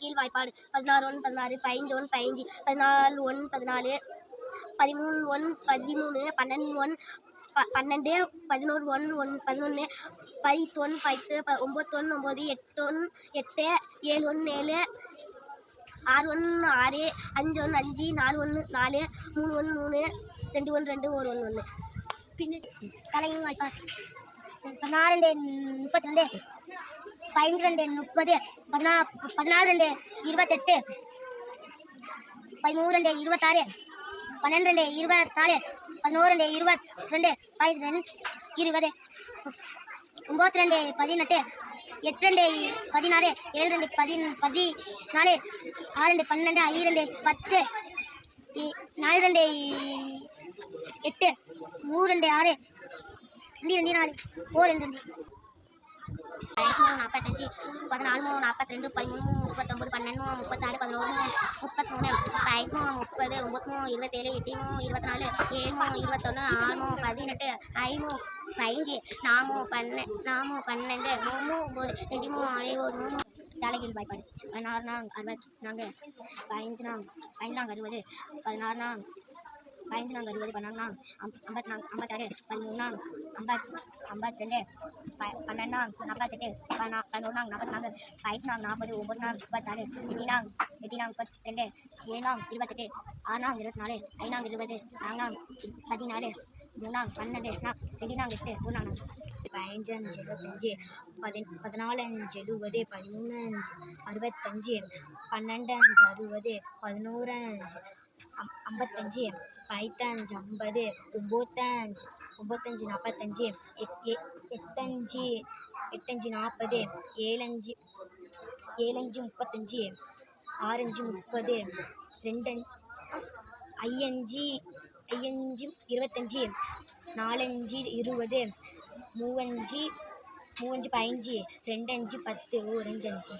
கீழ் வாய்ப்பாடு. பதினாறு ஒன்று பதினாறு பதினஞ்சு ஒன்று பதினஞ்சு பதினாலு ஒன்று பதினாலு பதிமூணு ஒன் பதிமூணு பன்னெண்டு ஒன் ப பன்னெண்டு பதினோரு ஒன் ஒன் பதினொன்று பதித்தொன்று பத்து ப ஒம்பத்தொன்று ஒம்பது எட்டொன்று எட்டு ஏழு ஒன்று ஏழு ஆறு ஒன்று ஆறு அஞ்சு ஒன்று அஞ்சு நாலு ஒன்று நாலு மூணு ஒன்று மூணு ரெண்டு ஒன்று ரெண்டு ஒரு ஒன்று ஒன்று பின்னாடி கலைஞர் பதினாறு ரெண்டு முப்பத்தி ரெண்டு. பதினஞ்சு ரெண்டு முப்பது பதினா பதினாலு ரெண்டு இருபத்தெட்டு பதிமூணு ரெண்டு இருபத்தாறு பன்னெண்டு ரெண்டு இருபத்தாலு பதினோரு ரெண்டு இருபத்தி ரெண்டு பதிரெண்டு இருபது ஒம்பத்தி ரெண்டு பதினெட்டு எட்டு ரெண்டு பதினாறு ஏழு ரெண்டு பதின் பதினாலு ஆறு ரெண்டு பன்னெண்டு ஐந்து ரெண்டு பத்து நாலு ரெண்டு எட்டு மூணு ரெண்டு ஆறு ரெண்டு ரெண்டு நாலு ஓ ரெண்டு ரெண்டு. பதினஞ்சு மூணு நாற்பத்தஞ்சு பதினாலு மூணு நாற்பத்தி ரெண்டு பதிமூணு முப்பத்தொம்பது பன்னெண்டு முப்பத்தாறு பதினோரு முப்பத்தி மூணு முப்பது ஒம்பது மூணு இருபத்தேழு எட்டு மூணு இருபத்தி நாலு ஏழு இருபத்தொன்று ஆறு பதினெட்டு ஐந்து மூணு பதினஞ்சு நாமு பன்ன நாமு பன்னெண்டு மூணு ஒம்பது ரெண்டு மூணு ஆறு ஒரு மூணு தலைகீழ் பாய்ப்பாடு பதினாறு நாங் அறுபத்தி நாங்கள் பதினஞ்சு நாங் பதினஞ்சு நாங்கள் அறுபது பதினாறு நாங் பதினஞ்சு நாங்க அறுபது பன்னெண்டாம் அம் ஐம்பத்தி நாங் ஐம்பத்தாறு பதிமூணாம் ஐம்பத் ஐம்பத்தி ரெண்டு ப பன்னெண்டாம் நாற்பத்தெட்டு பனா பதினொன்றாம் நாங் நாற்பத்தி நாலு பதினெட்டு நாற்பது ஒம்பது நாங் முப்பத்தாறு எட்டு நாங் எட்டு நாங் முப்பத்தி ரெண்டு ஏழு இருபத்தெட்டு ஆறு இருபத்தி நாலு ஐநாங் இருபது நாலு பதினாறு மூணாம் பன்னெண்டு நாங் ரெண்டு நாங்கள் எட்டு மூணாம் நாங் பதினஞ்சு அஞ்சு இருபத்தஞ்சி பதின் பதினாலஞ்சு எழுபது பதிமூணு அஞ்சு அறுபத்தஞ்சு பன்னெண்டு அஞ்சு அறுபது பதினோரு அஞ்சு அம் ஐம்பத்தஞ்சு பதினஞ்சு ஐம்பது ஒம்பத்தஞ்சு ஒம்பத்தஞ்சு நாற்பத்தஞ்சு எட் எ- எட்டஞ்சு எட்டஞ்சு நாற்பது ஏழஞ்சு ஏழஞ்சு முப்பத்தஞ்சு ஆறஞ்சு முப்பது ரெண்டஞ்சு ஐயஞ்சு ஐயஞ்சு இருபத்தஞ்சி நாலஞ்சு இருபது மூவஞ்சு மூவஞ்சு பதினஞ்சு ரெண்டஞ்சு பத்து ஓரஞ்சு அஞ்சு